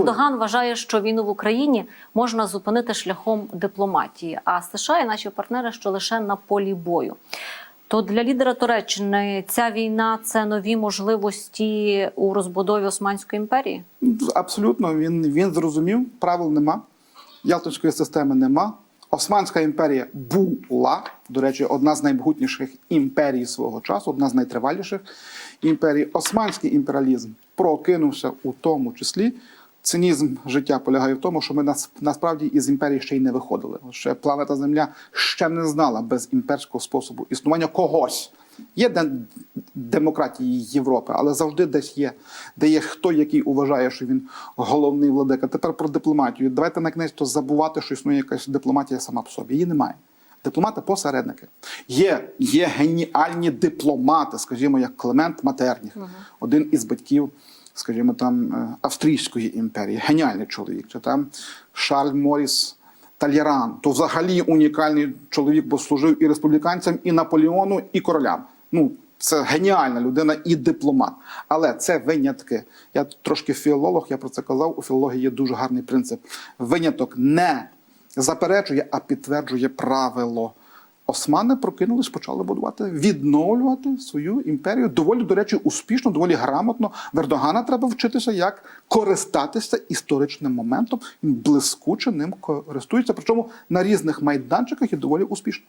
Ердоган вважає, що війну в Україні можна зупинити шляхом дипломатії, а США і наші партнери, що лише на полі бою. То для лідера Туреччини ця війна це нові можливості у розбудові Османської імперії. Абсолютно, він, він зрозумів, правил нема, Ялтинської системи нема. Османська імперія була, до речі, одна з наймогутніших імперій свого часу, одна з найтриваліших імперій. Османський імперіалізм прокинувся у тому числі. Цинізм життя полягає в тому, що ми нас, насправді із імперії ще й не виходили. Ще планета Земля ще не знала без імперського способу існування когось. Є де- демократії Європи, але завжди десь є, де є хто, який вважає, що він головний владика. Тепер про дипломатію. Давайте на кінець забувати, що існує якась дипломатія сама по собі. Її немає. Дипломати посередники. Є, є геніальні дипломати, скажімо, як Клемент Матерніх, один із батьків, скажімо, там е, Австрійської імперії. Геніальний чоловік. Чи там Шарль Моріс Талєран, то взагалі унікальний чоловік, бо служив і республіканцям, і Наполеону, і королям. Ну, це геніальна людина і дипломат. Але це винятки. Я трошки філолог, я про це казав. У філології є дуже гарний принцип. Виняток не заперечує, а підтверджує правило. Османи прокинулись, почали будувати, відновлювати свою імперію. Доволі, до речі, успішно, доволі грамотно. В Ердогана треба вчитися, як користатися історичним моментом. Він блискуче ним користується, причому на різних майданчиках і доволі успішно.